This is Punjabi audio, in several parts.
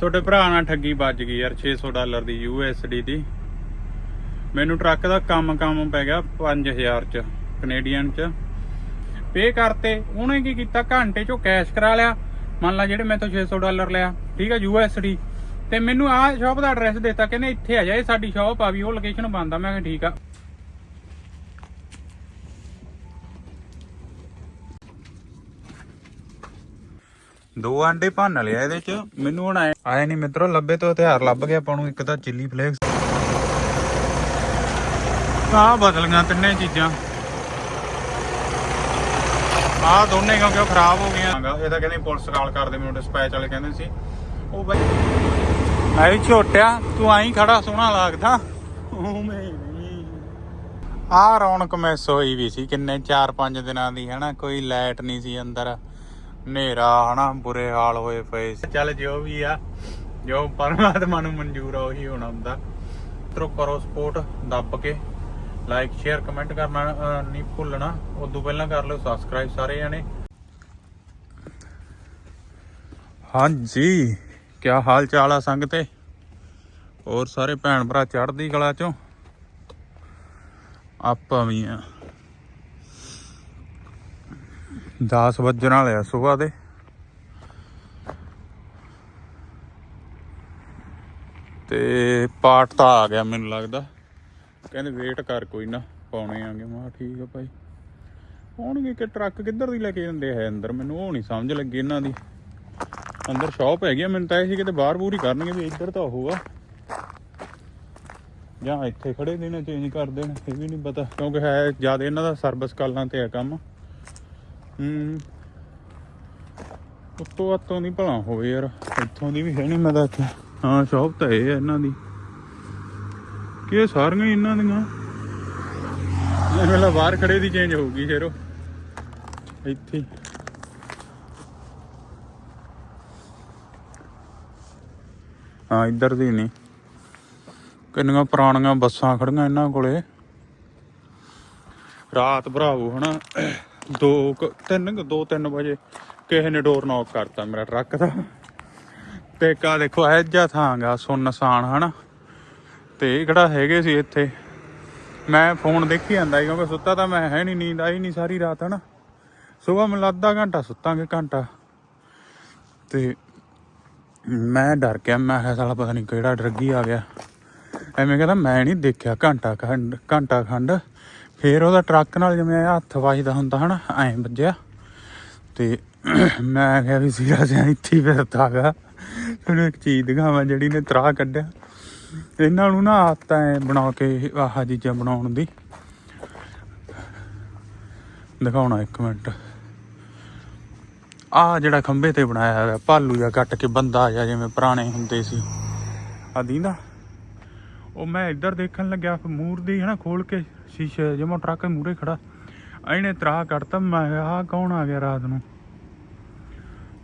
ਛੋਟੇ ਭਰਾ ਨਾਲ ਠੱਗੀ ਵੱਜ ਗਈ ਯਾਰ 600 ਡਾਲਰ ਦੀ USD ਦੀ। ਮੈਨੂੰ ਟਰੱਕ ਦਾ ਕੰਮ ਕੰਮ ਪੈ ਗਿਆ 5000 ਚ ਕੈਨੇਡੀਅਨ ਚ। ਪੇ ਕਰਤੇ, ਉਹਨੇ ਕੀ ਕੀਤਾ? ਘੰਟੇ ਚੋਂ ਕੈਸ਼ ਕਰਾ ਲਿਆ। ਮੰਨ ਲਾ ਜਿਹੜੇ ਮੈਂ ਤੋਂ 600 ਡਾਲਰ ਲਿਆ, ਠੀਕ ਆ USD ਤੇ ਮੈਨੂੰ ਆਹ ਸ਼ਾਪ ਦਾ ਐਡਰੈਸ ਦਿੱਤਾ, ਕਹਿੰਦੇ ਇੱਥੇ ਆ ਜਾ, ਇਹ ਸਾਡੀ ਸ਼ਾਪ ਆ ਵੀ, ਉਹ ਲੋਕੇਸ਼ਨ ਬੰਦ ਆ। ਮੈਂ ਕਿਹਾ ਠੀਕ ਆ। ਦੋ ਆਂਡੇ ਭੰਨ ਲਿਆ ਇਹਦੇ ਚ। ਮੈਨੂੰ ਹੁਣ ਆਏ ਆਏ ਨਹੀਂ ਮਿੱਤਰੋ ਲੱਭੇ ਤੋਂ ਹਥਿਆਰ ਲੱਭ ਗਿਆ ਆਪਾਂ ਨੂੰ ਇੱਕ ਤਾਂ ਚਿੱਲੀ ਫਲੇਕਸ ਆ ਬਦਲੀਆਂ ਤਿੰਨੇ ਚੀਜ਼ਾਂ। ਆ ਦੋਨੇ ਕਿਉਂਕਿ ਉਹ ਖਰਾਬ ਹੋ ਗਈਆਂ। ਇਹ ਤਾਂ ਕਹਿੰਦੇ ਪੁਲਿਸ ਕਾਲ ਕਰਦੇ ਮੈਨੂੰ ਡਿਸਪੈਚ ਵਾਲੇ ਕਹਿੰਦੇ ਸੀ। ਉਹ ਬਾਈ ਮੈਂ ਵੀ ਛੋਟਿਆ ਤੂੰ ਆਈ ਖੜਾ ਸੋਹਣਾ ਲੱਗਦਾ। ਉਹ ਮੈਂ ਆ ਰੌਣਕ ਮਿਸ ਹੋਈ ਵੀ ਸੀ ਕਿੰਨੇ 4-5 ਦਿਨਾਂ ਦੀ ਹਨਾ? ਕੋਈ ਲਾਈਟ ਨਹੀਂ ਸੀ ਅੰਦਰ। ਹਨੇਰਾ ਹਨਾ ਬੁਰੇ ਹਾਲ ਹੋਏ ਪਏ ਸੀ। ਚੱਲ ਜੋ ਵੀ ਆ ਜੋ ਪਰਮਾਤਮਾ ਨੂੰ ਮਨਜ਼ੂਰ ਆ ਉਹੀ ਹੋਣਾ ਹੁੰਦਾ। ਤਰੋ ਕਰੋ ਸਪੋਰਟ ਦੱਬ ਕੇ। ਲਾਈਕ ਸ਼ੇਅਰ ਕਮੈਂਟ ਕਰਨਾ ਨਹੀਂ ਭੁੱਲਣਾ। ਉਦੋਂ ਪਹਿਲਾਂ ਕਰ ਲਿਓ ਸਬਸਕ੍ਰਾਈਬ ਸਾਰੇ ਜਣੇ। ਹਾਂਜੀ ਕੀ ਹਾਲ ਚਾਲ ਆ ਸੰਗ ਤੇ? ਹੋਰ ਸਾਰੇ ਭੈਣ ਭਰਾ ਚੜ੍ਹਦੀ ਕਲਾ ਚੋਂ? ਆਪਾਂ ਵੀ ਆ। 10 ਵੱਜਣ ਵਾਲੇ ਆ ਸਵੇਰ ਦੇ। ਤੇ ਪਾਠ ਤਾਂ ਆ ਗਿਆ ਮੈਨੂੰ ਲੱਗਦਾ। ਕਹਿੰਦੇ ਵੇਟ ਕਰ ਕੋਈ ਨਾ ਪਾਉਣੇ ਆਂਗੇ। ਮੈਂ ਠੀਕ ਆ ਭਾਈ। ਆਉਣਗੇ ਕਿ ਟਰੱਕ ਕਿੱਧਰ ਦੀ ਲੈ ਕੇ ਜਾਂਦੇ ਹੈ ਅੰਦਰ। ਮੈਨੂੰ ਉਹ ਨਹੀਂ ਸਮਝ ਲੱਗੀ ਇਹਨਾਂ ਦੀ। ਅੰਦਰ ਸ਼ਾਪ ਹੈਗੀ ਆ, ਮੈਨੂੰ ਤਾਂ ਇਹ ਸੀ ਕਿਤੇ ਬਾਹਰ ਬੂਰ ਕਰਨਗੇ ਵੀ ਇੱਧਰ ਤਾਂ ਉਹ ਆ। ਜਾਂ ਇੱਥੇ ਖੜੇ ਨੇ ਚੇਂਜ ਕਰ ਦੇਣ ਇਹ ਵੀ ਨਹੀਂ ਪਤਾ। ਕਿਉਂਕਿ ਹੈ ਜ਼ਿਆਦਾ ਇਹਨਾਂ ਦਾ ਸਰਵਿਸ ਕਾਲਾਂ ਤੇ ਹੈ ਕੰਮ। ਹੂੰ। ਉੱਤੋਂ ਉੱਤੋਂ ਨਹੀਂ ਭਲਾ ਹੋਵੇ ਯਾਰ ਇੱਥੋਂ ਦੀ ਵੀ ਹੈ ਨਹੀਂ ਮੈਂ ਤਾਂ ਇੱਥੇ। ਹਾਂ ਸ਼ਾਪ ਤਾਂ ਇਹ ਆ ਇਹਨਾਂ ਦੀ। ਕਿ ਇਹ ਸਾਰੀਆਂ ਹੀ ਇਹਨਾਂ ਦੀਆਂ? ਇਹ ਵੇਲਾ ਬਾਹਰ ਖੜੇ ਦੀ ਚੇਂਜ ਹੋਊਗੀ ਸ਼ੇਰੋ ਇੱਥੇ। ਹੀ। ਹਾਂ ਇੱਧਰ ਦੀ ਨਹੀਂ। ਕਿੰਨੀਆਂ ਪੁਰਾਣੀਆਂ ਬੱਸਾਂ ਖੜੀਆਂ ਇਹਨਾਂ ਕੋਲੇ। ਰਾਤ ਭਰਾਵੋ ਹਨਾ। 2 3 2 3 ਵਜੇ ਕਿਸੇ ਨੇ ਡੋਰ ਨੌਕ ਕਰਤਾ ਮੇਰਾ ਟਰੱਕ ਦਾ। ਤੇ ਕਾ ਦੇਖੋ, ਇਹ ਜਿਹਾ ਥਾਂ ਗਾ ਸੁੰਨਸਾਨ ਹਨਾ? ਤੇ ਇਹ ਕਿਹੜਾ ਹੈਗੇ ਸੀ ਇੱਥੇ? ਮੈਂ ਫੋਨ ਦੇਖੀ ਜਾਂਦਾ ਸੀ, ਕਿਉਂਕਿ ਸੁੱਤਾ ਤਾਂ ਮੈਂ, ਹੈ ਨਹੀਂ ਨੀਂਦ, ਆਈ ਨਹੀਂ ਸਾਰੀ ਰਾਤ, ਹਨਾ? ਸਵੇਰ ਮੈਨੂੰ ਅੱਧਾ ਘੰਟਾ ਸੁੱਤਾਂਗੇ, ਘੰਟਾ। ਤੇ ਮੈਂ ਡਰ ਗਿਆ, ਮੈਂ ਕਿਹਾ ਸਾਲਾ ਪਤਾ ਨਹੀਂ ਕਿਹੜਾ ਡਰਗੀ ਆ ਗਿਆ। ਐਵੇਂ ਕਹਿੰਦਾ, ਮੈਂ ਨਹੀਂ ਦੇਖਿਆ ਘੰਟਾ ਖੰਡ ਘੰਟਾ ਖੰਡ। ਫੇਰ ਉਹਦਾ ਟਰੱਕ ਨਾਲ ਜਿਵੇਂ ਹੱਥ ਵੱਜਦਾ ਹੁੰਦਾ ਹਨਾ, ਐਂ ਵੱਜਿਆ। ਤੇ ਮੈਂ ਕਿਹਾ ਵੀ ਸੀਰਾ ਸਿਆ ਇੱਥੇ ਫਿਰਦਾਗਾ ਤੁਹਾਨੂੰ ਇੱਕ ਚੀਜ਼ ਦਿਖਾਵਾਂ ਜਿਹੜੀ ਨੇ ਤਰਾਹ ਕੱਢਿਆ। ਇਹਨਾਂ ਨੂੰ ਨਾ ਆਦਤਾਂ ਬਣਾ ਕੇ ਆਹ ਚੀਜ਼ਾਂ ਬਣਾਉਣ ਦੀ। ਦਿਖਾਉਣਾ ਇੱਕ ਮਿੰਟ। ਆ ਜਿਹੜਾ ਖੰਭੇ ਤੇ ਬਣਾਇਆ ਹੋਇਆ, ਭਾਲੂ ਜਾਂ ਕੱਟ ਕੇ ਬੰਦਾ ਜਾਂ ਜਿਵੇਂ ਪੁਰਾਣੇ ਹੁੰਦੇ ਸੀ। ਆ ਦੀਂਦਾ। ਉਹ ਮੈਂ ਇੱਧਰ ਦੇਖਣ ਲੱਗਿਆ ਮੂਰ ਦੀ ਹਨਾ ਖੋਲ ਕੇ। ਸ਼ੀਸ਼ੇ ਜਿਵੇਂ ਟਰੱਕ ਮੂਰੇ ਖੜਾ। ਇਹਨੇ ਤਰਾ ਕੱਢਤਾ, ਮੈਂ ਕਿਹਾ, ਆਹ ਕੌਣ ਆ ਗਿਆ ਰਾਤ ਨੂੰ?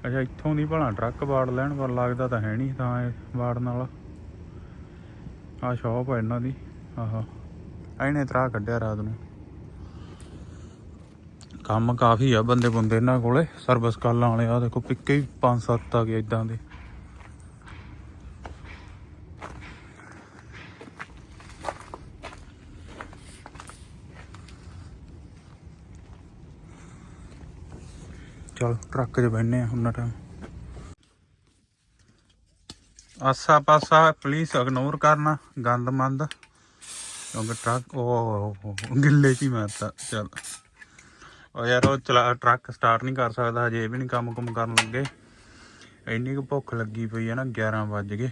ਅੱਛਾ, ਇੱਥੋਂ ਦੀ ਭਲਾ ਟਰੱਕ ਵਾੜ ਲੈਣ, ਪਰ ਲੱਗਦਾ ਤਾਂ ਹੈ ਨਹੀਂ ਤਾਂ ਇਹ ਵਾੜਨ ਨਾਲ ਆ ਸ਼ਾਪ ਹੈ ਇਹਨਾਂ ਦੀ, ਆਹਾ। ਇਹਨੇ ਤਰਾ ਕੱਢਿਆ ਰਾਤ ਨੂੰ। ਕੰਮ ਕਾਫੀ ਆ ਬੰਦੇ ਬੰਦੇ ਇਹਨਾਂ ਕੋਲੇ, ਸਰਵਿਸ ਕਾਲਾਂ ਵਾਲੇ ਆ ਦੇਖੋ, ਪਿੱਕੇ ਵੀ 5-7 ਆ ਗਏ ਇਦਾਂ ਦੇ। ਚਲ ਟਰੱਕ 'ਚ ਬੈਠਨੇ ਆ ਉਹਨਾਂ ਟਾਈਮ ਆਸਾ ਪਾਸਾ ਪਲੀਜ਼ ਇਗਨੋਰ ਕਰਨਾ, ਗੰਦ ਮੰਦ। ਕਿਉਂਕਿ ਟਰੱਕ, ਉਹ ਗਿੱਲੇ 'ਚ ਹੀ ਮਾਰਤਾ, ਚੱਲ। ਉਹ ਯਾਰ, ਉਹ ਚਲਾ, ਟਰੱਕ ਸਟਾਰਟ ਨਹੀਂ ਕਰ ਸਕਦਾ, ਹਜੇ ਵੀ ਨਹੀਂ ਕੰਮ ਕੁਮ ਕਰਨ ਲੱਗੇ। ਇੰਨੀ ਕੁ ਭੁੱਖ ਲੱਗੀ ਪਈ ਹੈ ਨਾ 11 ਵੱਜ ਗਏ।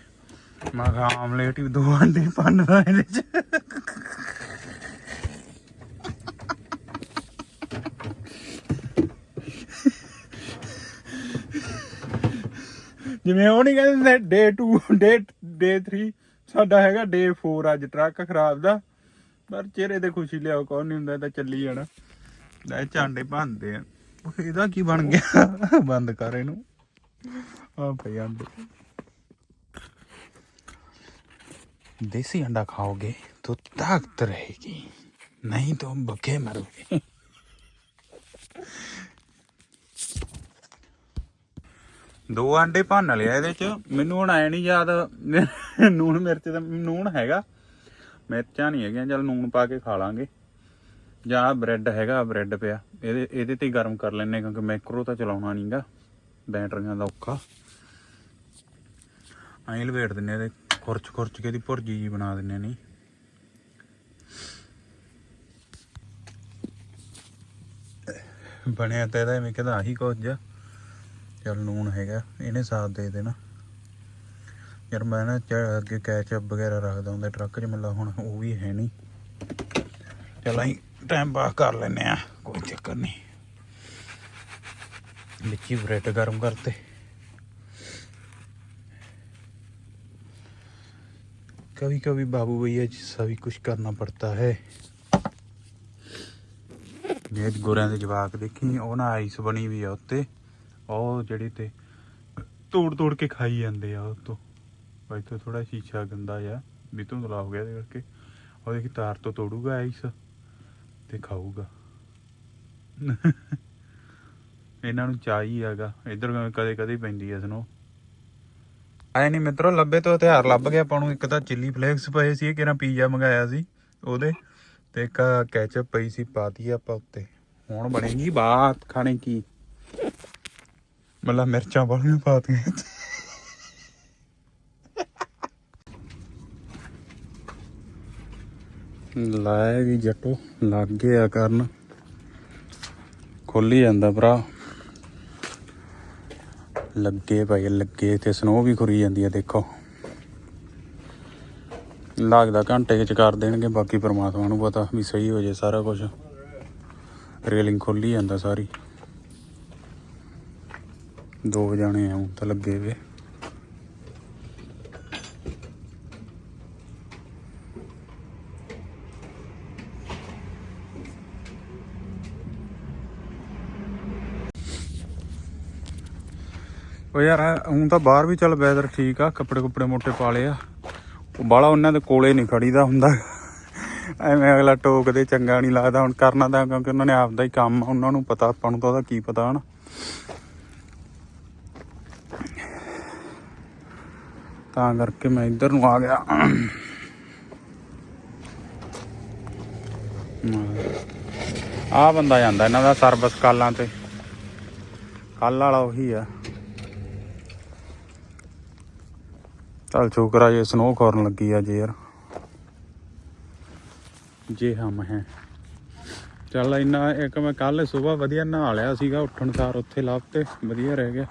ਮੈਂ ਕਿਹਾ ਆਮਲੇਟ ਹੀ ਦੋ ਅੰਡੇ ਪੰਨਦਾ ਇਹਦੇ 'ਚ। ਜਿਵੇਂ ਉਹ ਨਹੀਂ ਕਹਿੰਦੇ ਡੇ 2 ਡੇ ਡੇ 3 ਸਾਡਾ ਹੈਗਾ ਡੇ 4 ਅੱਜ ਟਰੱਕ ਖਰਾਬ ਦਾ ਪਰ ਚਿਹਰੇ ਤੇ ਖੁਸ਼ੀ ਲਿਆਓ ਕੌਣ ਨਹੀਂ ਹੁੰਦਾ ਇਹ ਤਾਂ ਚੱਲੀ ਜਾਣਾ ਲੈ ਝਾਂਡੇ ਭੰਦੇ ਆ ਉਹ ਇਹਦਾ ਕੀ ਬਣ ਗਿਆ ਬੰਦ ਕਰ ਇਹਨੂੰ ਆ ਪਈ ਅੰਡੇ देसी अंडा खाओगे तो ताकत रहेगी नहीं तो भूखे मरोगे ਦੋ ਆਂਡੇ ਭੰਨ ਲਿਆ ਇਹਦੇ ਚ। ਮੈਨੂੰ ਹੁਣ ਆਇਆ ਨਹੀਂ ਯਾਦ, ਨੂਣ ਮਿਰਚ ਦਾ ਨੂਣ ਹੈਗਾ। ਮਿਰਚਾਂ ਨਹੀਂ ਹੈਗੀਆਂ, ਚਲ ਨੂਣ ਪਾ ਕੇ ਖਾ ਲਾਂਗੇ। ਜਾਂ ਬ੍ਰੈਡ ਹੈਗਾ ਬ੍ਰੈਡ ਪਿਆ। ਇਹਦੇ ਇਹਦੇ ਤੇ ਗਰਮ ਕਰ ਲੈਣੇ ਕਿਉਂਕਿ ਮੈਕਰੋ ਤਾਂ ਚਲਾਉਣਾ ਨਹੀਂਗਾ ਬੈਟਰੀਆਂ ਦਾ ਔਖਾ। ਐਂ ਲਵੇਟ ਦਿੰਨੇ ਇਹਦੇ। ਖੁਰਚ ਖੁਰਚ ਕੇ ਇਹਦੀ ਭੁਰਜੀ ਜੀ ਬਣਾ ਦਿੰਨੇ ਨਹੀਂ ਬਣਿਆ ਤਾਂ ਇਹਦਾ ਐਵੇਂ ਕਹਿੰਦਾ ਆਹੀ ਕੁਝ। ਆ ਚਲ ਨੂਣ ਹੈਗਾ ਇਹਨੇ ਸਾਥ ਦੇ ਦੇਣਾ ਯਾਰ ਮੈਂ ਨਾ ਚ- ਅੱਗੇ ਕੈਚਅਪ ਵਗੈਰਾ ਰੱਖਦਾ ਹੁੰਦਾ ਟਰੱਕ 'ਚ ਮਿਲਾ ਹੁਣ ਉਹ ਵੀ ਹੈ ਨਹੀਂ ਚਲ ਅਸੀਂ ਟਾਈਮ ਪਾਸ ਕਰ ਲੈਨੇ ਆ ਕੋਈ ਚੱਕਰ ਨਹੀਂ ਵਿੱਚੀ ਬ੍ਰੈਡ ਗਰਮ ਕਰਤੇ कभी कभी बाबू भैया जैसा भी कुछ करना पड़ता है ਇਹ ਗੋਰਿਆਂ ਦੇ ਜਵਾਕ ਦੇਖੀ ਉਹ ਨਾ ਆਈਸ ਬਣੀ ਵੀ ਆ ਉੱਤੇ ਉਹ ਜਿਹੜੀ ਤੇ ਤੋੜ ਤੋੜ ਕੇ ਖਾਈ ਜਾਂਦੇ ਆ ਉਹ ਤੋਂ। ਇੱਥੇ ਥੋੜਾ ਸ਼ੀਸ਼ਾ ਗੰਦਾ ਆ ਵੀ ਧੁੰਦਲਾ ਹੋ ਗਿਆ ਇਹਦੇ ਕਰਕੇ। ਉਹ ਦੇਖੀ ਤਾਰ ਤੋਂ ਤੋੜੂਗਾ ਆਈਸ ਤੇ ਖਾਊਗਾ। ਇਹਨਾਂ ਨੂੰ ਚਾਹੀ ਹੈਗਾ। ਇਧਰ ਕਦੇ ਕਦੇ ਪੈਂਦੀ ਐ ਸਨੋ। ਆਏ ਨਹੀਂ ਮਿੱਤਰੋ, ਲੱਭੇ ਤੋਂ ਹਥਿਆਰ ਲੱਭ ਗਿਆ ਆਪਾਂ ਨੂੰ ਇੱਕ ਤਾਂ ਚਿੱਲੀ ਫਲੇਕਸ ਪਏ ਸੀ ਕਿਹੜਾ ਪੀਜ਼ਾ ਮੰਗਾਇਆ ਸੀ ਉਹਦੇ ਤੇ ਇੱਕ ਕੈਚਅਪ ਪਈ ਸੀ, ਪਾਤੀ ਆਪਾਂ ਉੱਤੇ। ਹੁਣ ਬਣੇਗੀ ਬਾਤ, ਖਾਣੇ ਕੀ। ਮਤਲਬ ਮਿਰਚਾਂ ਵਾਲੀਆਂ ਪਾਤੀਆਂ ਲਾਏ ਵੀ ਜੱਟੋ, ਲੱਗ ਗਿਆ ਕਰਨ। ਖੁੱਲ ਹੀ ਜਾਂਦਾ ਭਰਾ। ਲੱਗੇ ਭਾਈ, ਲੱਗੇ। ਤੇ ਸਨੋ ਵੀ ਖੁਰੀ ਜਾਂਦੀ ਆ, ਦੇਖੋ। ਲੱਗਦਾ ਘੰਟੇ ਵਿੱਚ ਕਰ ਦੇਣਗੇ, ਬਾਕੀ ਪ੍ਰਮਾਤਮਾ ਨੂੰ ਪਤਾ ਵੀ ਸਹੀ ਹੋ ਜੇ ਸਾਰਾ ਕੁਝ ਰੇਲਿੰਗ ਖੁੱਲੀ ਜਾਂਦਾ ਸਾਰੀ। ਦੋ ਜਾਣੇ ਆ ਤਾਂ ਲੱਗੇ ਵੇ। ਉਹ ਯਾਰ ਹੁਣ ਤਾਂ ਬਾਹਰ ਵੀ ਚੱਲ ਵੈਦਰ ਠੀਕ ਆ ਕੱਪੜੇ ਕੁੱਪੜੇ ਮੋਟੇ ਪਾ ਲਏ ਆ। ਉਹ ਬਾਲਾ ਉਹਨਾਂ ਦੇ ਕੋਲੇ ਨਹੀਂ ਖੜੀਦਾ ਹੁੰਦਾ। ਐਵੇਂ ਅਗਲਾ ਟੋਕਦੇ ਚੰਗਾ ਨਹੀਂ ਲੱਗਦਾ ਹੁਣ ਕਰਨਾ ਤਾਂ ਕਿਉਂਕਿ ਉਹਨਾਂ ਨੇ ਆਪਦਾ ਹੀ ਕੰਮ ਆ, ਉਹਨਾਂ ਨੂੰ ਪਤਾ ਆਪਾਂ ਨੂੰ ਤਾਂ ਉਹਦਾ ਕੀ ਪਤਾ ਹਨਾ। ਤਾਂ ਕਰਕੇ ਮੈਂ ਇੱਧਰ ਨੂੰ ਆ ਗਿਆ। ਆ ਬੰਦਾ ਜਾਂਦਾ ਇਹਨਾਂ ਦਾ ਸਰਵਿਸ ਕਾਲਾਂ ਤੇ। ਕੱਲ ਵਾਲਾ ਉਹੀ ਆ। ਚੱਲ ਛੋਕਰਾ ਜੇ ਸਨੋ ਖੋਰਨ ਲੱਗੀ ਆ ਜੇ ਯਾਰ। ਜੇ ਹਮ ਹੈ। ਚੱਲ ਇੰਨਾ ਇੱਕ ਮੈਂ ਕੱਲ ਸਵੇਰ ਵਧੀਆ ਨਹਾ ਲਿਆ ਸੀਗਾ, ਉੱਠਣ ਸਾਰ ਉੱਥੇ ਲੱਭ ਤੇ ਵਧੀਆ ਰਹਿ ਗਿਆ।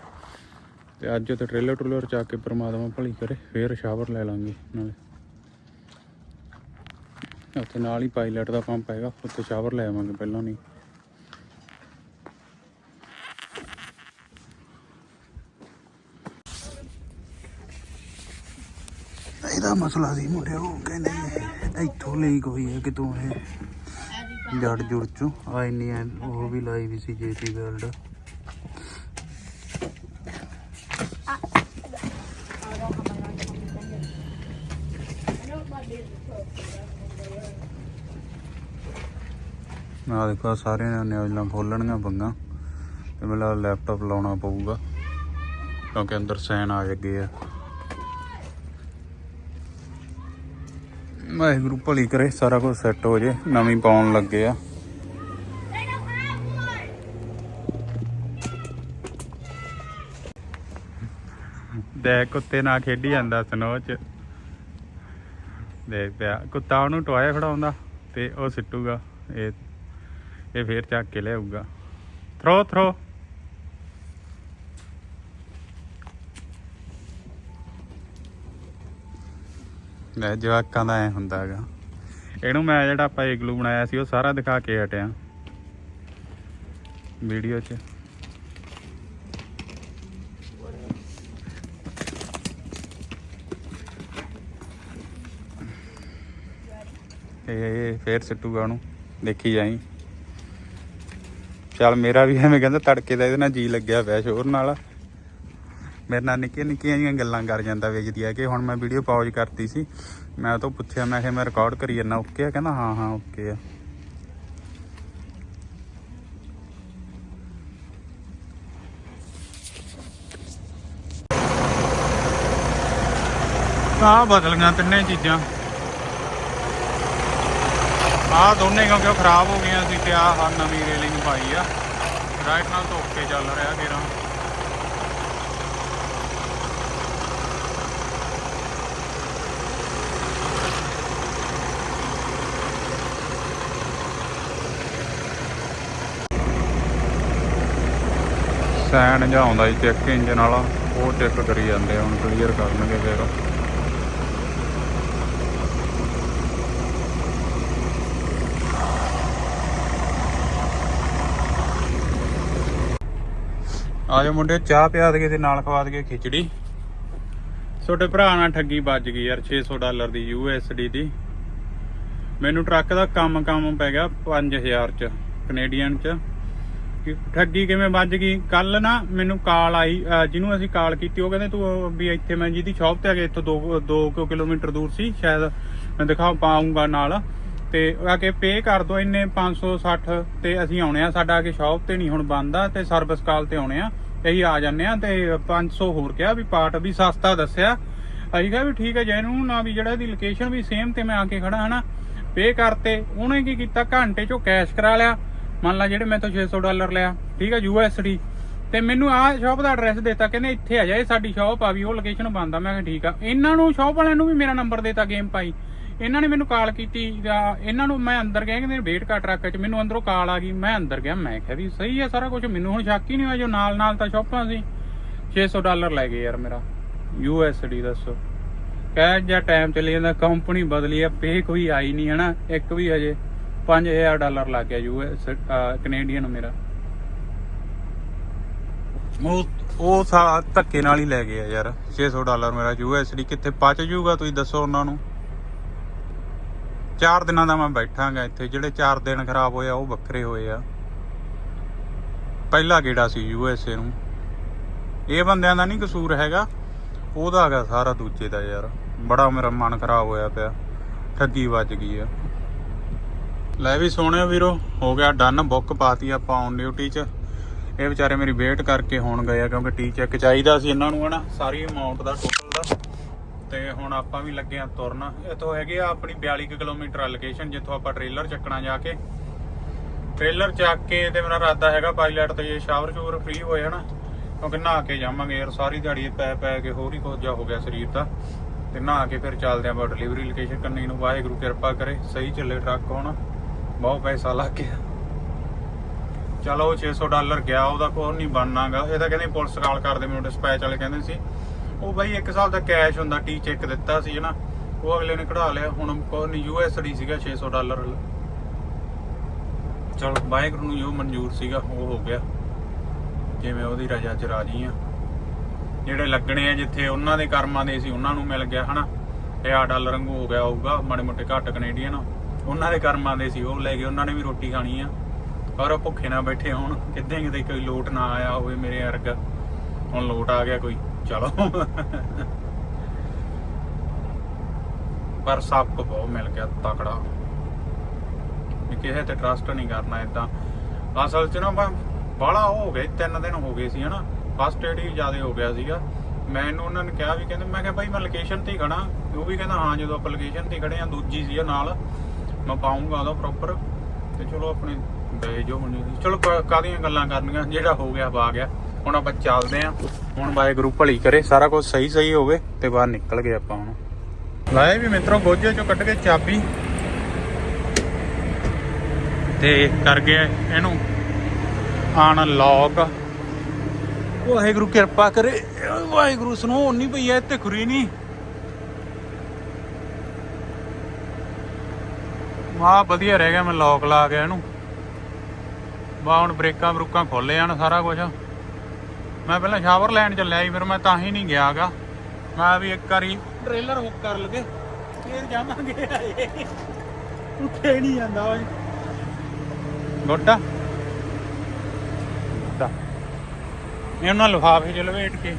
ਤੇ ਅੱਜ ਉੱਥੇ ਟ੍ਰੇਲਰ ਟਰੂਲਰ ਚਾ ਕੇ ਪਰਮਾਤਮਾ ਭਲੀ ਕਰੇ, ਫੇਰ ਸ਼ਾਵਰ ਲੈ ਲਾਂਗੇ ਨਾਲੇ। ਉੱਥੇ ਨਾਲ ਹੀ ਪਾਇਲਟ ਦਾ ਪੰਪ ਹੈਗਾ, ਉੱਥੇ ਸ਼ਾਵਰ ਲੈ ਆਵਾਂਗੇ ਪਹਿਲਾਂ ਨਹੀਂ। ਇਹਦਾ ਮਸਲਾ ਸੀ ਮੁੰਡਿਓ, ਕਹਿੰਦੇ ਇੱਥੋਂ ਲਈ ਕੋਈ ਹੈ ਕਿਤੋਂ ਇਹ ਜੜ ਜੁੜ ਚੋਂ। ਆ ਇੰਨੀ ਉਹ ਵੀ ਲਾਈ ਵੀ ਸੀ ਜੇਪੀ ਵੈਲਡ ਆ ਦੇਖੋ ਸਾਰਿਆਂ ਨੇ ਨਿਊਜ਼ਲਾਂ ਖੋਲਣੀਆਂ ਪੰਗਾ ਤੇ ਮੇਰਾ ਲੈਪਟਾਪ ਲਾਉਣਾ ਪਊਗਾ, ਕਿਉਂਕਿ ਅੰਦਰ ਸੈਨ ਆ ਲੱਗੇ ਆ। ਵਾਹਿਗੁਰੂ, ਭਲੀ ਕਰੇ, ਸਾਰਾ ਕੁਝ ਸੈੱਟ ਹੋ ਜੇ, ਨਵੀਂ ਪਾਉਣ ਲੱਗੇ ਆ। ਦੇਖ, ਕੁੱਤੇ ਨਾਲ ਖੇਡੀ ਜਾਂਦਾ ਸਨੋ ਚ ਦੇਖ ਪਿਆ, ਕੁੱਤਾ ਉਹਨੂੰ ਟੋਏ ਫੜਾਉਂਦਾ ਤੇ ਉਹ ਸਿੱਟੂਗਾ, ਇਹ ਇਹ ਫੇਰ ਚੱਕ ਕੇ ਲਿਆਊਗਾ। Throw throw. ਲੈ, ਜਵਾਕਾਂ ਦਾ ਐ ਹੁੰਦਾ ਹੈਗਾ। ਇਹਨੂੰ ਮੈਂ ਜਿਹੜਾ ਆਪਾਂ ਇਗਲੂ ਬਣਾਇਆ ਸੀ, ਉਹ ਸਾਰਾ ਦਿਖਾ ਕੇ ਹਟਿਆ। ਵੀਡੀਓ 'ਚ। ਇਹ ਫੇਰ ਸਿੱਟੂਗਾ ਉਹਨੂੰ। ਦੇਖੀ ਜਾਈ। ਚੱਲ ਮੇਰਾ ਵੀ ਐਵੇਂ ਕਹਿੰਦਾ ਤੜਕੇ ਦਾ ਇਹਦੇ ਨਾਲ ਜੀ ਲੱਗਿਆ ਪਿਆ ਸ਼ੋਰ ਨਾਲ। ਮੇਰੇ ਨਾਲ ਨਿੱਕੀਆਂ ਨਿੱਕੀਆਂ ਜੀਆਂ ਗੱਲਾਂ ਕਰ ਜਾਂਦਾ ਵੇਚਦੀ ਆ ਕਿ ਹੁਣ ਮੈਂ ਵੀਡੀਓ ਪਾਜ਼ ਕਰਤੀ ਸੀ। ਮੈਂ ਉਹ ਤੋਂ ਪੁੱਛਿਆ, ਮੈਂ ਕਿ ਮੈਂ ਰਿਕਾਰਡ ਕਰੀ ਜਾਂਦਾ ਓਕੇ ਆ? ਕਹਿੰਦਾ ਹਾਂ ਹਾਂ ਓਕੇ ਆ। ਆ ਬਦਲੀਆਂ ਤਿੰਨੇ ਚੀਜ਼ਾਂ। ਆਹ ਦੋਨੇ ਕਿਉਂਕਿ ਉਹ ਖਰਾਬ ਹੋ ਗਈਆਂ ਸੀ ਤੇ ਆਹ ਆਹ ਨਵੀਂ ਰੇਲਿੰਗ ਪਾਈ ਆ। ਰਾਈਟ ਨਾਲ ਧੋਕ ਕੇ ਚੱਲ ਰਿਹਾ ਗੇਰਾਂ ਸੈਨ ਜਿਹਾ ਆਉਂਦਾ ਜੀ ਚੈੱਕ ਇੰਜਨ ਵਾਲਾ ਉਹ ਚੈੱਕ ਕਰੀ ਜਾਂਦੇ ਆ, ਹੁਣ ਕਲੀਅਰ ਕਰਨਗੇ ਫਿਰ। ਆਜੋ ਮੁੰਡੇ, ਚਾਹ ਪਿਆ ਦਈਏ ਤੇ ਨਾਲ ਖਵਾ ਦਈਏ ਖਿਚੜੀ। ਤੁਹਾਡੇ ਭਰਾ ਨਾਲ ਠੱਗੀ ਵੱਜ ਗਈ ਯਾਰ 600 ਡਾਲਰ ਦੀ USD ਦੀ। ਮੈਨੂੰ ਟਰੱਕ ਦਾ ਕੰਮ ਕੰਮ ਪੈ ਗਿਆ 5000 ਚ, ਕੈਨੇਡੀਅਨ ਚ। ਕਿ ਠੱਗੀ ਕਿਵੇਂ ਵੱਜ ਗਈ? ਕੱਲ ਨਾ ਮੈਨੂੰ ਕਾਲ ਆਈ ਜਿਹਨੂੰ ਅਸੀਂ ਕਾਲ ਕੀਤੀ, ਉਹ ਕਹਿੰਦੇ ਤੂੰ ਵੀ ਇੱਥੇ ਮੈਂ ਜਿਹਦੀ ਸ਼ਾਪ ਤੇ ਆ ਗਿਆ ਇੱਥੋਂ 2 2 ਕਿਲੋਮੀਟਰ ਦੂਰ ਸੀ, ਸ਼ਾਇਦ ਮੈਂ ਦਿਖਾ ਪਾਉਂਗਾ ਨਾਲ। ਤੇ ਆ ਕੇ ਪੇ ਕਰ ਦੋ ਇੰਨੇ 560 ਤੇ ਅਸੀਂ ਆਉਣੇ ਆ, ਸਾਡਾ ਆ ਸ਼ਾਪ ਤੇ ਨਹੀਂ ਹੁਣ ਬੰਦ ਆ ਤੇ ਸਰਵਿਸ ਕਾਲ ਤੇ ਆਉਣੇ ਆ। ਅਸੀਂ ਆ ਜਾਂਦੇ ਆ ਤੇ 500 ਹੋਰ ਕਿਹਾ ਵੀ ਪਾਰਟ ਵੀ ਸਸਤਾ ਦੱਸਿਆ। ਅਸੀਂ ਕਿਹਾ ਵੀ ਠੀਕ ਹੈ ਜੈਨੂਨ ਨਾ ਵੀ ਜਿਹੜਾ ਇਹਦੀ ਲੋਕੇਸ਼ਨ ਵੀ ਸੇਮ ਤੇ ਮੈਂ ਆ ਕੇ ਖੜਾ, ਹਨਾ? ਪੇ ਕਰਤੇ, ਉਹਨੇ ਕੀ ਕੀਤਾ? ਘੰਟੇ ਚੋਂ ਕੈਸ਼ ਕਰਾ ਲਿਆ। ਮੰਨ ਲਾ ਜਿਹੜੇ ਮੈਂ ਤੋਂ 600 ਡਾਲਰ ਲਿਆ, ਠੀਕ ਹੈ ਯੂਐਸਡੀ ਤੇ ਮੈਨੂੰ ਆਹ ਸ਼ਾਪ ਦਾ ਐਡਰੈਸ ਦਿੱਤਾ, ਕਹਿੰਦੇ ਇੱਥੇ ਆ ਜਾ, ਇਹ ਸਾਡੀ ਸ਼ਾਪ ਆ ਵੀ ਉਹ ਲੋਕੇਸ਼ਨ ਬੰਦ ਆ। ਮੈਂ ਕਿਹਾ ਠੀਕ ਆ। ਇਹਨਾਂ ਨੂੰ ਸ਼ਾਪ ਵਾਲਿਆਂ ਨੂੰ ਵੀ ਮੇਰਾ ਨੰਬਰ ਦਿੱਤਾ ਗੇਮ ਪਾਈ। ਇਹਨਾਂ ਨੇ ਮੈਨੂੰ ਕਾਲ ਕੀਤੀ ਇਹਨਾਂ ਨੂੰ ਮੈਂ ਅੰਦਰ ਗਿਆ, ਕਹਿੰਦੇ ਵੇਟ ਕਰ ਟਰੱਕ 'ਚ, ਮੈਨੂੰ ਅੰਦਰੋਂ ਕਾਲ ਆ ਗਈ, ਮੈਂ ਅੰਦਰ ਗਿਆ, ਮੈਂ ਕਿਹਾ ਵੀ ਸਹੀ ਆ ਸਾਰਾ ਕੁਝ ਮੈਨੂੰ ਹੁਣ ਸ਼ੱਕ ਹੀ ਨਹੀਂ ਹੋਇਆ ਜੋ ਨਾਲ ਨਾਲ ਤਾਂ ਸ਼ਾਪਾਂ ਸੀ। 600 ਡਾਲਰ ਲੈ ਗਏ ਯਾਰ ਮੇਰਾ ਯੂਐਸਡੀ ਦੱਸੋ। ਕਹਿ ਜਾਂ ਟਾਈਮ ਚੱਲੀ ਜਾਂਦਾ, ਕੰਪਨੀ ਬਦਲੀ ਆ, ਪੇ ਕੋਈ ਆਈ ਨਹੀਂ, ਹਨਾ, ਇੱਕ ਵੀ ਹਜੇ 5000 ਡਾਲਰ ਲੱਗ ਗਿਆ ਯੂਐਸ ਕੈਨੇਡੀਅਨ ਮੇਰਾ। ਉਹ ਉਹ ਧੱਕੇ ਨਾਲ ਹੀ ਲੈ ਗਏ ਆ ਯਾਰ 600 ਡਾਲਰ ਮੇਰਾ ਯੂਐਸਡੀ ਕਿੱਥੇ ਪਚ ਜਾਊਗਾ ਤੁਸੀਂ ਦੱਸੋ ਉਹਨਾਂ ਨੂੰ। ਚਾਰ ਦਿਨਾਂ ਦਾ ਮੈਂ ਬੈਠਾਂਗਾ ਇੱਥੇ, ਜਿਹੜੇ ਚਾਰ ਦਿਨ ਖਰਾਬ ਹੋਏ ਆ, ਉਹ ਵੱਖਰੇ ਹੋਏ ਆ। ਪਹਿਲਾ ਗੇੜਾ ਸੀ ਯੂਐਸਏ ਨੂੰ। ਇਹ ਬੰਦਿਆਂ ਦਾ ਨਹੀਂ ਕਸੂਰ ਹੈਗਾ, ਉਹਦਾ ਹੈਗਾ ਸਾਰਾ ਦੂਜੇ ਦਾ ਯਾਰ। ਬੜਾ ਮੇਰਾ ਮਨ ਖਰਾਬ ਹੋਇਆ ਪਿਆ, ਠੱਗੀ ਵੱਜ ਗਈ ਆ। ਲੈ ਵੀ ਸੋਹਣਿਓ ਵੀਰੋ, ਹੋ ਗਿਆ ਡਨ, ਬੁੱਕ ਪਾਤੀ ਆਪਾਂ ਔਨ ਡਿਊਟੀ 'ਚ। ਇਹ ਵਿਚਾਰੇ ਮੇਰੀ ਵੇਟ ਕਰਕੇ ਹੋਣ ਗਏ ਆ, ਕਿਉਂਕਿ ਟੀ ਚੈੱਕ ਚਾਹੀਦਾ ਸੀ ਇਹਨਾਂ ਨੂੰ, ਹਨਾ? ਸਾਰੀ ਅਮਾਉਂਟ ਦਾ ਟੋਟਲ ਦਾ ਤੇ ਹੁਣ ਆਪਾਂ ਵੀ ਲੱਗੇ ਆ ਤੁਰਨ। ਇੱਥੋਂ ਹੈਗੇ ਆ ਆਪਣੀ 42 ਕਿਲੋਮੀਟਰ ਲੋਕੇਸ਼ਨ ਜਿੱਥੋਂ ਆਪਾਂ ਟ੍ਰੇਲਰ ਚੱਕਣਾ ਜਾ ਕੇ। ਟ੍ਰੇਲਰ ਚੱਕ ਕੇ ਤੇ ਮੇਰਾ ਇਰਾਦਾ ਹੈਗਾ ਪਾਇਲਟ ਤੇ ਜੇ ਸ਼ਾਵਰ ਸ਼ੂਵਰ ਫ੍ਰੀ ਹੋਏ ਹਨਾ, ਕਿਉਂਕਿ ਨਹਾ ਕੇ ਜਾਵਾਂਗੇ ਯਾਰ, ਸਾਰੀ ਦਿਹਾੜੀ ਪੈ ਪੈ ਕੇ ਹੋਰ ਹੀ ਕੁਝ ਹੋ ਗਿਆ ਸਰੀਰ ਦਾ। ਤੇ ਨਹਾ ਕੇ ਫਿਰ ਚੱਲਦੇ ਆਂ ਡਿਲੀਵਰੀ ਲੋਕੇਸ਼ਨ ਕੰਨੀ ਨੂੰ, ਵਾਹਿਗੁਰੂ ਕਿਰਪਾ ਕਰੇ, ਸਹੀ ਚੱਲੇ ਟਰੱਕ ਹੁਣ। ਬਹੁਤ ਪੈਸਾ ਲੱਗ ਗਿਆ। ਚਲੋ 600 ਡਾਲਰ ਗਿਆ, ਉਹਦਾ ਕੋਈ ਨਹੀਂ ਬਣਨਾਗਾ। ਇਹ ਤਾਂ ਕਹਿੰਦੇ ਪੁਲਿਸ ਕਾਲ ਕਰਦੇ, ਮੈਨੂੰ ਡਿਸਪੈਚ ਵਾਲੇ ਕਹਿੰਦੇ ਸੀ। ਉਹ ਬਾਈ ਇੱਕ ਹਿਸਾਬ ਦਾ ਕੈਸ਼ ਹੁੰਦਾ ਟੀ ਚੈੱਕ ਦਿੱਤਾ ਸੀ, ਹਨਾ। ਉਹ ਅਗਲੇ ਨੇ ਕਢਾ ਲਿਆ, ਹੁਣ ਕੋਈ ਯੂਐਸਡੀ ਸੀਗਾ 600 ਡਾਲਰ। ਚਲੋ, ਵਾਹਿਗੁਰੂ ਨੂੰ ਜੋ ਮਨਜ਼ੂਰ ਸੀਗਾ, ਉਹ ਹੋ ਗਿਆ। ਜਿਵੇਂ ਉਹਦੀ ਰਜਾ ਚ ਰਾਜੀ ਆ। ਜਿਹੜੇ ਲੱਗਣੇ ਆ, ਜਿੱਥੇ ਉਹਨਾਂ ਦੇ ਕਰਮਾਂ ਦੇ ਸੀ, ਉਹਨਾਂ ਨੂੰ ਮਿਲ ਗਿਆ, ਹਨਾ। ਇਹ ਆ ਡਾਲਰ ਵਾਂਗੂ ਹੋ ਗਿਆ ਹੋਊਗਾ, ਮਾੜੇ ਮੋਟੇ ਘੱਟ ਕੈਨੇਡੀਅਨ ਉਹਨਾਂ ਦੇ ਕਰਮਾਂ ਦੇ ਸੀ, ਉਹ ਲੈ ਗਏ, ਉਹਨਾਂ ਨੇ ਵੀ ਰੋਟੀ ਖਾਣੀ ਆ। ਪਰ ਉਹ ਭੁੱਖੇ ਨਾ ਬੈਠੇ ਹੋਣ, ਕਿੱਦਾਂ ਕਿਤੇ ਕੋਈ ਲੋਟ ਨਾ ਆਇਆ ਹੋਵੇ ਮੇਰੇ ਅਰਗ ਹੁਣ ਲੋਟ ਆ ਗਿਆ ਕੋਈ। ਚਲੋ। ਪਰ ਸੱਪ ਬਹੁਤ ਮਿਲ ਗਿਆ ਤਕੜਾ। ਵੀ ਕਿਸੇ ਤੇ ਟਰਸਟ ਨਹੀਂ ਕਰਨਾ ਇਦਾਂ ਅਸਲ 'ਚ ਨਾ ਬਾਹਲਾ ਹੋ ਗਏ, ਤਿੰਨ ਦਿਨ ਹੋ ਗਏ ਸੀ ਹਨਾ। ਫਸਟ ਏਡ ਹੀ ਜ਼ਿਆਦਾ ਹੋ ਗਿਆ ਸੀਗਾ। ਮੈਨੂੰ ਉਹਨਾਂ ਨੇ ਕਿਹਾ ਵੀ ਕਹਿੰਦੇ, ਮੈਂ ਕਿਹਾ ਬਾਈ ਮੈਂ ਲੋਕੇਸ਼ਨ ਤੇ ਹੀ ਖੜਾ ਉਹ ਵੀ ਕਹਿੰਦਾ, ਹਾਂ ਜਦੋਂ ਆਪਾਂ ਲੋਕੇਸ਼ਨ ਤੇ ਖੜੇ ਆ ਦੂਜੀ ਸੀ ਨਾਲ। ਮੈਂ ਪਾਉਂਗਾ ਉਹਦਾ ਪ੍ਰੋਪਰ ਤੇ ਚਲੋ ਆਪਣੇ ਗਏ ਜੋ ਮੈਨੂੰ ਚਲੋ ਕ- ਕਾਹਦੀਆਂ ਗੱਲਾਂ ਕਰਨੀਆਂ, ਜਿਹੜਾ ਹੋ ਗਿਆ ਵਾ ਗਿਆ। ਹੁਣ ਆਪਾਂ ਚੱਲਦੇ ਆਂ। ਹੁਣ ਵਾਹਿਗੁਰੂ ਭਲੀ ਕਰੇ, ਸਾਰਾ ਕੁਝ ਸਹੀ ਸਹੀ ਹੋਵੇ ਤੇ ਬਾਹਰ ਨਿਕਲ ਗਏ ਆਪਾਂ ਹੁਣ। ਲਾਏ ਵੀ ਮਿੱਤਰੋ, ਗੋਜੇ ਚੋਂ ਕੱਢ ਕੇ ਚਾਬੀ। ਤੇ ਕਰ ਗਿਆ ਇਹਨੂੰ ਅਨਲੌਕ ਵਾਹਿਗੁਰੂ ਕਿਰਪਾ ਕਰੇ। ਵਾਹਿਗੁਰੂ ਸੁਣੋ ਨਹੀਂ ਪਈ ਐ ਤੇ ਖੁਰੀ ਨਹੀਂ ਵਾਹ, ਵਧੀਆ ਰਹਿ ਗਿਆ, ਮੈਂ ਲੌਕ ਲਾ ਗਿਆ ਇਹਨੂੰ। ਵਾਹ, ਹੁਣ ਬ੍ਰੇਕਾਂ ਬਰੂਕਾਂ ਖੋਲੇ ਜਾਣ ਸਾਰਾ ਕੁਝ ਮੈਂ ਪਹਿਲਾਂ ਸ਼ਾਵਰ ਲੈਣ ਚੱਲਿਆ ਸੀ, ਫਿਰ ਮੈਂ ਤਾਂ ਹੀ ਨਹੀਂ ਗਿਆਗਾ ਮੈਂ ਵੀ ਇੱਕ ਵਾਰੀ ਟ੍ਰੇਲਰ ਹੁੱਕ ਕਰ ਲਗੇ ਫੇਰ ਜਾਵਾਂਗੇ ਉੱਠੇ ਨਹੀਂ ਜਾਂਦਾ ਓਏ। ਗੋਡਾ। ਦਾ ਇਹਨਾਂ ਲਿਫਾਫੇ ਚ ਲਵੇਟ ਕੇ।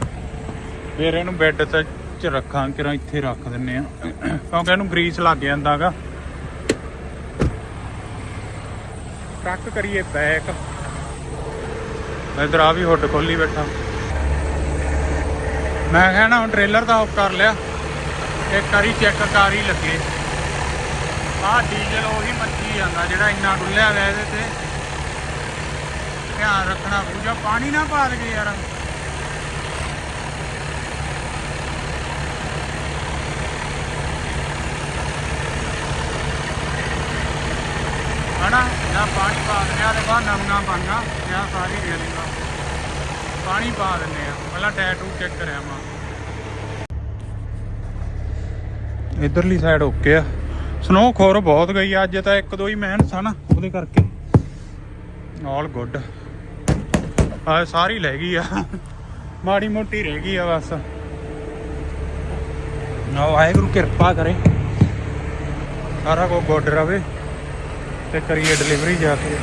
ਫਿਰ ਇਹਨੂੰ ਬੈੱਡ ਤੇ ਚ ਰੱਖਾਂ ਕਿਰਾਂ ਇੱਥੇ ਰੱਖ ਦਿੰਨੇ ਆ। ਕਿਉਂਕਿ ਇਹਨੂੰ ਗਰੀਸ ਲੱਗ ਜਾਂਦਾਗਾ। ਟਰੱਕ ਕਰੀਏ ਪੈਕ ਇਧਰ ਆ ਵੀ ਹੁੱਡ ਖੋਲੀ ਬੈਠਾ। ਮੈਂ ਕਹਿਣਾ ਹੁਣ ਟ੍ਰੇਲਰ ਦਾ ਆਫ ਕਰ ਲਿਆ। ਇੱਕ ਵਾਰੀ ਚੈੱਕ ਕਰ ਹੀ ਲੱਗੇ। ਆ ਡੀਜ਼ਲ ਉਹੀ ਮੱਚੀ ਜਾਂਦਾ ਜਿਹੜਾ ਇੰਨਾ ਡੁੱਲਿਆ ਹੋਇਆ ਇਹਦੇ ਤੇ। ਧਿਆਨ ਰੱਖਣਾ ਪਊਗਾ ਪਾਣੀ ਨਾ ਪਾ ਦੇ ਯਾਰ। ਹਣਾ ਨਾ ਪਾਣੀ ਪਾ ਦਿੰਦੇ ਆ ਤੇ ਬਾਅਦ ਨਮਨਾ ਪਾਣਾ ਜਾਂ ਸਾਰੀ ਰੇਲਿੰਗ ਦਾ ਪਾਣੀ ਪਾ ਦਿੰਦੇ ਆ ਪਹਿਲਾਂ ਟੈਟੂ ਚੈੱਕ ਕਰਿਆ ਮਾ। ਇਧਰਲੀ ਸਾਈਡ ਓਕੇ ਆ। ਸਨੋ ਖੋਰ ਬਹੁਤ ਗਈ ਅੱਜ ਤਾਂ ਇੱਕ ਦੋ ਹੀ ਮਹਿਨ ਸਨ ਉਹਦੇ ਕਰਕੇ। ਆਲ ਗੁੱਡ ਆ ਸਾਰੀ ਲੈ ਗਈ ਆ। ਮਾੜੀ ਮੋਟੀ ਰਹਿ ਗਈ ਆ ਬਸ। ਨਾ ਵਾਹਿਗੁਰੂ ਕਿਰਪਾ ਕਰੇ। ਸਾਰਾ ਕੋ ਗੁੱਡ ਰਵੇ। ਤੇ ਕਰੀਏ ਡਿਲੀਵਰੀ ਜਾ ਕੇ।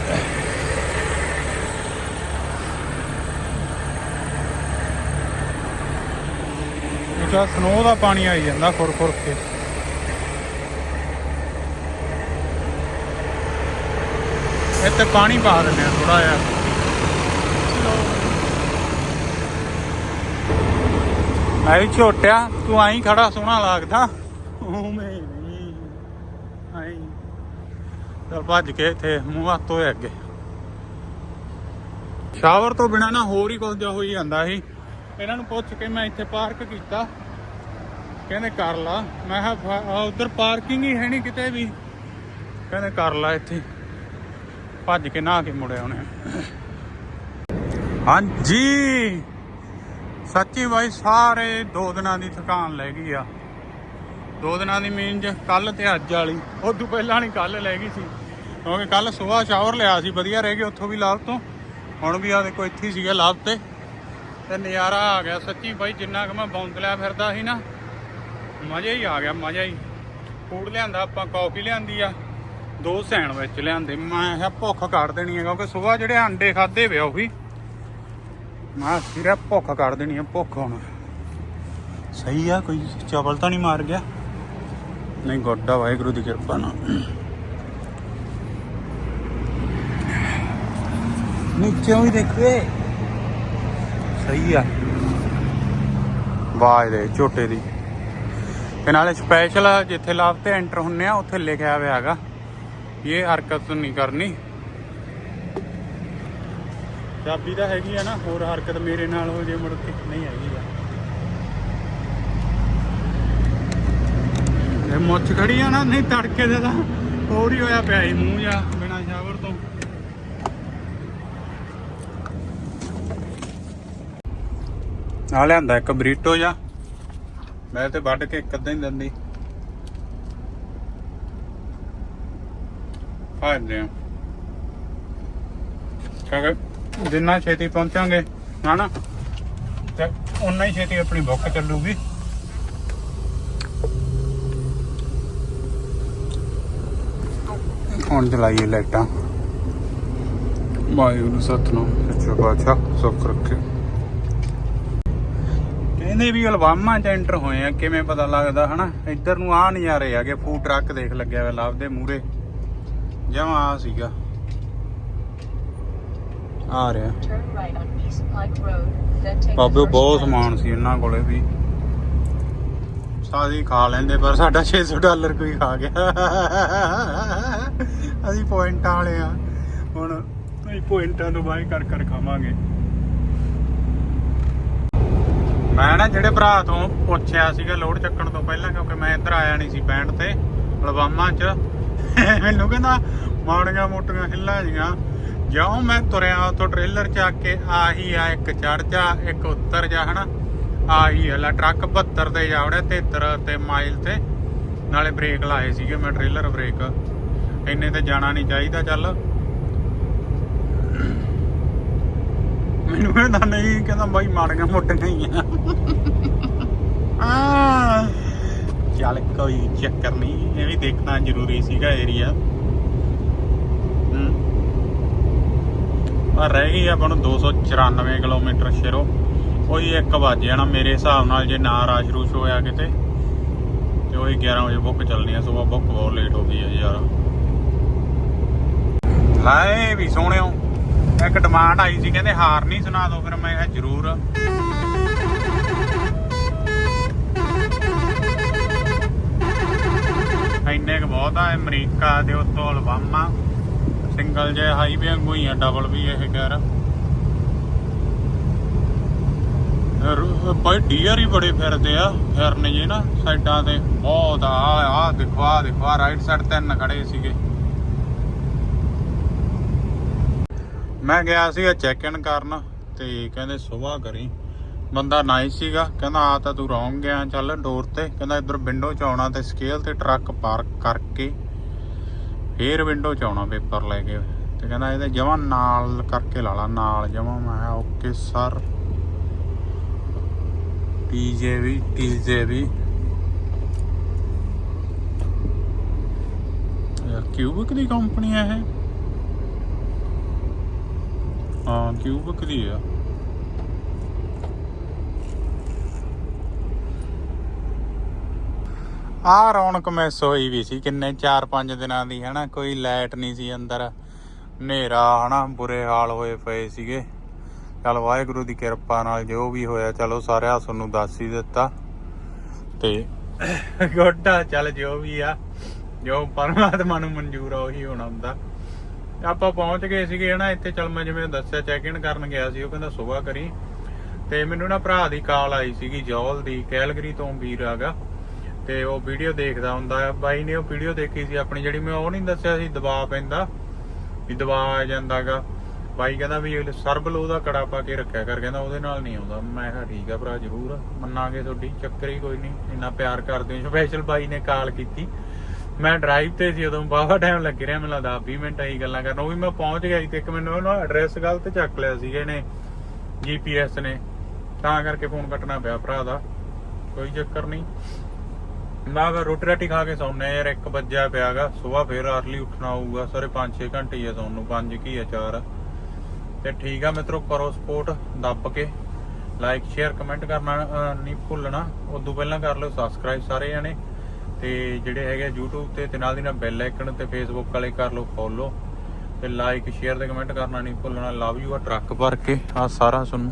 ਇਹਦਾ ਸਨੋ ਦਾ ਪਾਣੀ ਆਈ ਜਾਂਦਾ ਖੁਰ ਖੁਰ ਕੇ। ਇੱਥੇ ਪਾਣੀ ਪਾ ਦਿੰਦੇ ਆ ਥੋੜਾ ਜਿਹਾ। ਆਈ ਛੋਟਿਆ, ਤੂੰ ਆਈ ਖੜਾ ਸੋਹਣਾ ਲੱਗਦਾ। ਉਵੇਂ ਨਹੀਂ ਆਈ ਚਲ ਭੱਜ ਕੇ ਇੱਥੇ ਮੂੰਹ ਹੱਥ ਧੋਏ ਅੱਗੇ। ਸ਼ਾਵਰ ਤੋਂ ਬਿਨਾ ਨਾ ਹੋਰ ਹੀ ਕੁਝ ਜਿਹਾ ਹੋਈ ਜਾਂਦਾ ਸੀ। ਇਹਨਾਂ ਨੂੰ ਪੁੱਛ ਕੇ ਮੈਂ ਇੱਥੇ ਪਾਰਕ ਕੀਤਾ। ਕਹਿੰਦੇ ਕਰ ਲਾ। ਮੈਂ ਕਿਹਾ ਉਧਰ ਪਾਰਕਿੰਗ ਹੀ ਹੈ ਨਹੀਂ ਕਿਤੇ ਵੀ। ਕਹਿੰਦੇ ਕਰ ਲਾ ਇੱਥੇ। ਭੱਜ ਕੇ ਨਹਾ ਕੇ ਮੁੜਿਆ ਉਹਨੇ ਹਾਂਜੀ। ਸੱਚੀ ਬਾਈ, ਸਾਰੇ ਦੋ ਦਿਨਾਂ ਦੀ ਥਕਾਨ ਲੈ ਗਈ ਆ। ਦੋ ਦਿਨਾਂ ਦੀ ਮੀਨ ਚ ਕੱਲ ਤੇ ਅੱਜ ਵਾਲੀ। ਉਦੋਂ ਪਹਿਲਾਂ ਨਹੀਂ ਕੱਲ ਲੈ ਗਈ ਸੀ। ਕਿਉਂਕਿ ਕੱਲ ਸਵੇਰ ਸ਼ਾਵਰ ਲਿਆ ਸੀ, ਵਧੀਆ ਰਹਿ ਗਏ ਉੱਥੋਂ ਵੀ ਲਾਭ ਤੋਂ। ਹੁਣ ਵੀ ਆ ਦੇਖੋ, ਇੱਥੇ ਸੀਗਾ ਲਾਭ ਤੇ। ਤੇ ਨਜ਼ਾਰਾ ਆ ਗਿਆ ਸੱਚੀ ਬਾਈ, ਜਿੰਨਾ ਕਿ ਮੈਂ ਬੌਂਦਲਿਆ ਫਿਰਦਾ ਸੀ ਨਾ, ਮਜ਼ਾ ਹੀ ਆ ਗਿਆ, ਮਜ਼ਾ ਹੀ। ਫੂਡ ਲਿਆਂਦਾ ਆਪਾਂ ਕਾਫੀ ਲਿਆਂਦੀ ਆ। ਦੋ ਸੈਂਡਵਿਚ ਲਿਆਂਦੇ। ਮੈਂ ਕਿਹਾ ਭੁੱਖ ਕੱਢ ਦੇਣੀ ਹੈ ਕਿਉਂਕਿ ਸਵੇਰ ਜਿਹੜੇ ਅੰਡੇ ਖਾਦੇ ਵੇ ਉਹ ਵੀ। ਮੈਂ ਸਿਰੇ ਭੁੱਖ ਕੱਢ ਦੇਣੀ ਹੈ ਭੁੱਖ ਹੁਣ। ਸਹੀ ਆ, ਕੋਈ ਚਵਲ ਤਾਂ ਨਹੀਂ ਮਾਰ ਗਿਆ। ਨਹੀਂ, ਗੋਡਾ ਵਾਹਿਗੁਰੂ ਦੀ ਕਿਰਪਾ ਨਾਲ। ਨੀਚੇ ਵੀ ਦੇਖਵੇ ਸਹੀ ਆ। ਵਾਹ ਦੇ ਝੋਟੇ ਦੀ। ਤੇ ਨਾਲੇ ਸਪੈਸ਼ਲ ਜਿੱਥੇ ਲਾਭ ਤੇ ਐਂਟਰ ਹੁੰਨੇ ਆ, ਉੱਥੇ ਲਿਖਿਆ ਹੋਇਆ ਹੈਗਾ। ਇਹ ਹਰਕਤ ਨਹੀਂ ਕਰਨੀ। ਚਾਬੀ ਤਾਂ ਹੈਗੀ ਆ ਨਾ, ਹੋਰ ਹਰਕਤ ਮੇਰੇ ਨਾਲ ਹੋ ਜੇ ਮੁੜ ਕੇ। ਨਹੀਂ ਹੈਗੀ ਆ। ਇਹ ਮੁੱਛ ਖੜੀ ਆ ਨਾ, ਨਹੀਂ ਤੜਕੇ ਦੇ ਤਾਂ ਹੋਰ ਹੀ ਹੋਇਆ ਪਿਆ ਸੀ, ਮੂੰਹ ਜਾ ਬਿਨਾ ਸ਼ਾਵਰ ਤੋਂ ਆ ਲਿਆਂਦਾ ਇੱਕ ਬਰੀਟੋ ਜਾ ਮੈਂ ਤੇ ਵੱਢ ਕੇ ਇੱਕ ਅੱਧਾ ਹੀ ਦਿੰਦੀ। ਫਾਇਦੇ ਆ। ਕਿਉਂਕਿ ਜਿੰਨਾ ਛੇਤੀ ਪਹੁੰਚਾਂਗੇ ਹਨਾ? ਤੇ ਉਨਾ ਹੀ ਛੇਤੀ ਆਪਣੀ ਬੁੱਕ ਚੱਲੂਗੀ। ਹੁਣ ਚਲਾਈਏ ਲਾਈਟਾਂ। ਵਾਹਿਗੁਰੂ ਸਤਨਾਮ। ਸੱਚਾ ਬਾਦਸ਼ਾਹ ਸੁੱਖ ਰੱਖੇ। ਕਹਿੰਦੇ ਵੀ ਅਲਬਾਮਾ ਚ ਐਂਟਰ ਹੋਏ ਆ ਕਿਵੇਂ ਪਤਾ ਲੱਗਦਾ ਹਨਾ? ਇੱਧਰ ਨੂੰ ਆ ਨਜ਼ਾਰੇ ਆ ਗਏ ਫੂਡ ਟਰੱਕ ਦੇਖ ਲੱਗਿਆ ਹੋਇਆ ਲਾਭ ਦੇ ਮੂਰੇ ਜਮਾ ਆ ਸੀਗਾ। ਆ ਰਿਹਾ। ਬਾਬੇ ਬਹੁਤ. ਸਮਾਨ ਸੀ ਇਹਨਾਂ ਕੋਲੇ ਵੀ। ਸਾਦੀ ਖਾ ਲੈਂਦੇ ਪਰ ਸਾਡਾ 600 ਡਾਲਰ ਕੋਈ ਖਾ ਗਿਆ। ਅਸੀਂ ਪੁਆਇੰਟਾਂ ਵਾਲੇ ਆ। ਹੁਣ ਅਸੀਂ ਪੁਆਇੰਟਾਂ ਤੋਂ ਬਾਈ ਕਰ ਕਰ ਖਾਵਾਂਗੇ। ਮੈਂ ਨਾ ਜਿਹੜੇ ਭਰਾ ਤੋਂ ਪੁੱਛਿਆ ਸੀਗਾ ਲੋਡ ਚੱਕਣ ਤੋਂ ਪਹਿਲਾਂ, ਕਿਉਂਕਿ ਮੈਂ ਇੱਧਰ ਆਇਆ ਨਹੀਂ ਸੀ ਬੈਂਡ ਤੇ, ਅਲਬਾਮਾ 'ਚ। ਮੈਨੂੰ ਕਹਿੰਦਾ, ਮਾੜੀਆਂ ਮੋਟੀਆਂ ਹਿੱਲਾਂ ਜੀਆਂ। ਜਿਉਂ ਮੈਂ ਤੁਰਿਆ ਉਤੋਂ ਟ੍ਰੇਲਰ 'ਚ ਆ ਕੇ, ਆਹੀ ਆ ਇੱਕ ਚੜ ਜਾ, ਇੱਕ ਉੱਤਰ ਜਾ, ਹਨਾ। ਆਹੀ ਹਲਾ ਟਰੱਕ 72 ਤੇ ਜਾ ਜਾਵੜਿਆ 73 ਤੇ ਮਾਈਲ ਤੇ। ਨਾਲੇ ਬ੍ਰੇਕ ਲਾਏ ਸੀਗੇ ਮੈਂ ਟ੍ਰੇਲਰ ਬ੍ਰੇਕ। ਇੰਨੇ ਤੇ ਜਾਣਾ ਨਹੀਂ ਚਾਹੀਦਾ ਚੱਲ। ਮੈਨੂੰ ਕਹਿੰਦਾ ਨਹੀਂ, ਕਹਿੰਦਾ ਬਾਈ ਮਾੜੀਆਂ ਮੋਟੀਆਂ ਹੀ ਆ। ਆ ਚੱਲ ਕੋਈ ਚੱਕਰ ਨਹੀਂ, ਇਹ ਵੀ ਦੇਖਣਾ ਜ਼ਰੂਰੀ ਸੀਗਾ ਏਰੀਆ ਪਰ ਰਹਿ ਗਈ ਆਪਾਂ ਨੂੰ 294 ਕਿਲੋਮੀਟਰ ਸ਼ੇਰੋ। ਉਹੀ 1 ਵਜ ਜਾਣਾ ਮੇਰੇ ਹਿਸਾਬ ਨਾਲ, ਜੇ ਨਾ ਰਾਸ਼ ਰੂਸ਼ ਹੋਇਆ ਕਿਤੇ। ਤੇ ਉਹੀ 11 ਵਜੇ ਬੁੱਕ ਚੱਲਣੀ ਆ ਸਵੇਰ ਬੁੱਕ ਬਹੁਤ ਲੇਟ ਹੋ ਗਈ ਹੈ ਯਾਰ। ਲਾਏ ਵੀ ਸੋਹਣਿਓ। ਇੱਕ ਡਿਮਾਂਡ ਆਈ ਸੀ, ਕਹਿੰਦੇ ਹਾਰ ਨਹੀਂ ਸੁਣਾ ਦੋ ਫਿਰ ਮੈਂ ਕਿਹਾ ਜ਼ਰੂਰ। ਬਹੁਤ ਆ, ਅਮਰੀਕਾ ਦੇ ਉੱਤੋਂ ਅਲਬਾਮਾ, ਸਿੰਗਲ ਜੇ ਹਾਈਵੇ ਵਾਂਗੂ ਹੀ ਆ ਡਬਲ ਵੀ ਇਹ ਕਹਿਰ ਬਈ ਡੀਅਰ ਹੀ ਬੜੇ ਫਿਰਦੇ ਆ, ਫਿਰਨ ਜੇ ਨਾ, ਸਾਈਡਾਂ ਤੇ ਬਹੁਤ ਆ ਆ ਦੇਖੋ ਆ ਆ ਰਾਈਟ ਸਾਈਡ ਤਿੰਨ ਖੜੇ ਸੀਗੇ। ਮੈਂ ਗਿਆ ਸੀਗਾ ਚੈੱਕ ਇਨ ਕਰਨ ਤੇ ਕਹਿੰਦੇ ਸੁਬਾਹ ਕਰੀ। ਬੰਦਾ ਨਾਈਸ ਸੀਗਾ, ਕਹਿੰਦਾ ਆ ਤਾਂ ਤੂੰ ਰੌਂਗ ਗਿਆ ਚੱਲ ਡੋਰ ਤੇ। ਕਹਿੰਦਾ ਇੱਧਰ ਵਿੰਡੋ ਚ ਆਉਣਾ ਤੇ ਸਕੇਲ ਤੇ ਟਰੱਕ ਪਾਰਕ ਕਰਕੇ ਫੇਰ ਵਿੰਡੋ ਚ ਆਉਣਾ ਪੇਪਰ ਲੈ ਕੇ। ਤੇ ਕਹਿੰਦਾ ਇਹਦੇ ਜਮਾ ਨਾਲ ਕਰਕੇ ਲਾ ਲਾ, ਨਾਲ ਜਮਾ। ਮੈਂ ਓਕੇ ਸਰ ਟੀਜੇ ਵੀ ਟੀਜੇ ਵੀ। ਕਿਊਬਿਕ ਦੀ ਕੰਪਨੀ ਹੈ ਇਹ। ਹਾਂ ਕਿਊਬਿਕ ਦੀ ਆ। ਆ ਰੌਣਕ ਮਿਸ ਹੋਈ ਵੀ ਸੀ ਕਿੰਨੇ 4-5 ਦਿਨਾਂ ਦੀ, ਹਨਾ? ਕੋਈ ਲਾਈਟ ਨਹੀਂ ਸੀ ਅੰਦਰ। ਹਨੇਰਾ, ਹਨਾ? ਬੁਰੇ ਹਾਲ ਹੋਏ ਪਏ ਸੀਗੇ। ਚਲ ਵਾਹਿਗੁਰੂ ਦੀ ਕਿਰਪਾ ਨਾਲ ਜੋ ਵੀ ਹੋਇਆ, ਚਲੋ ਸਾਰਿਆਂ ਤੁਹਾਨੂੰ ਦੱਸ ਹੀ ਦਿੱਤਾ। ਤੇ ਗੋਡਾ, ਚੱਲ ਜੋ ਵੀ ਆ, ਜੋ ਪਰਮਾਤਮਾ ਨੂੰ ਮਨਜ਼ੂਰ ਆ, ਉਹੀ ਹੋਣਾ ਹੁੰਦਾ। ਆਪਾਂ ਪਹੁੰਚ ਗਏ ਸੀਗੇ ਹਨਾ, ਇੱਥੇ ਚਲ ਮੈਂ ਜਿਵੇਂ ਦੱਸਿਆ ਚੈੱਕ ਇਨ ਕਰਨ ਗਿਆ ਸੀ, ਉਹ ਕਹਿੰਦਾ ਸੁਬਾਹ ਕਰੀ। ਤੇ ਮੈਨੂੰ ਨਾ ਭਰਾ ਦੀ ਕਾਲ ਆਈ ਸੀਗੀ, ਜੌਲ ਦੀ, ਕੈਲਗਰੀ ਤੋਂ ਵੀਰ ਆਗਾ ਤੇ ਉਹ ਵੀਡੀਓ ਦੇਖਦਾ ਹੁੰਦਾ ਬਾਈ ਨੇ ਉਹ ਵੀਡੀਓ ਦੇਖੀ ਸੀ ਆਪਣੀ, ਜਿਹੜੀ ਮੈਂ ਉਹ ਨਹੀਂ ਦੱਸਿਆ ਸੀ ਦਬਾਅ ਪੈਂਦਾ, ਵੀ ਦਬਾਅ ਆ ਜਾਂਦਾਗਾ। ਬਾਈ ਕਹਿੰਦਾ ਵੀ ਇਹ ਸਰਬਲੋ ਦਾ ਕੜਾ ਪਾ ਕੇ ਰੱਖਿਆ ਕਰ, ਕਹਿੰਦਾ ਉਹਦੇ ਨਾਲ ਨਹੀਂ ਆਉਂਦਾ। ਮੈਂ ਕਿਹਾ ਠੀਕ ਆ ਭਰਾ, ਜ਼ਰੂਰ। ਮੰਨਾਂਗੇ ਤੁਹਾਡੀ, ਚੱਕਰ ਹੀ ਕੋਈ ਨਹੀਂ, ਇੰਨਾ ਪਿਆਰ ਕਰਦੇ ਹੋ। ਸਪੈਸ਼ਲ ਬਾਈ ਨੇ ਕਾਲ ਕੀਤੀ। ਮੈਂ ਡਰਾਈਵ ਤੇ ਸੀ ਉਦੋਂ ਬਾਵਾ ਟਾਈਮ ਲੱਗ ਰਿਹਾ ਮੈਨੂੰ ਲੱਗਦਾ 20 ਮਿੰਟ ਆਈ ਗੱਲਾਂ ਕਰਨ। ਉਹ ਵੀ ਮੈਂ ਪਹੁੰਚ ਗਿਆ ਸੀ ਤੇ ਇੱਕ ਮੈਨੂੰ ਨਾ ਐਡਰੈਸ ਗਲਤ ਚੱਕ ਲਿਆ ਸੀ ਇਹਨੇ ਜੀਪੀਐਸ ਨੇ। ਤਾਂ ਕਰਕੇ ਫੋਨ ਕੱਟਣਾ ਪਿਆ ਭਰਾ ਦਾ ਕੋਈ ਚੱਕਰ ਨਹੀਂ। ਮੈਂ ਫਿਰ ਰੋਟੀ ਰਾਟੀ ਖਾ ਕੇ ਸੌਂਨੇ ਯਾਰ 1 ਵਜਿਆ ਪਿਆਗਾ ਸਵੇਰ ਫੇਰ ਅਰਲੀ ਉੱਠਣਾ ਹੋਊਗਾ ਸਾਰੇ 5-6 ਘੰਟੇ ਹੀ ਆ ਸੌਣ ਨੂੰ 5 ਕੀ ਆ 4 ਤੇ ਠੀਕ ਆ ਮਿੱਤਰੋ ਕਰੋ ਸਪੋਰਟ ਦੱਬ ਕੇ। ਲਾਈਕ ਸ਼ੇਅਰ ਕਮੈਂਟ ਕਰਨਾ ਅਹ, ਨਹੀਂ ਭੁੱਲਣਾ। ਉਦੋਂ ਪਹਿਲਾਂ ਕਰ ਲਿਓ ਸਬਸਕ੍ਰਾਈਬ ਸਾਰੇ ਜਣੇ। ਤੇ ਜਿਹੜੇ ਹੈਗੇ YouTube ਤੇ ਤੇ ਨਾਲ ਦੀ ਨਾਲ ਬੈਲ ਆਈਕਨ ਤੇ Facebook ਵਾਲੇ ਕਰ ਲਓ ਫੋਲੋ ਤੇ ਲਾਈਕ ਸ਼ੇਅਰ ਤੇ ਕਮੈਂਟ ਕਰਨਾ ਨਹੀਂ ਭੁੱਲਣਾ ਲਵ ਯੂ ਆ ਟਰੱਕ ਭਰ ਕੇ ਆ ਸਾਰਾ ਤੁਹਾਨੂੰ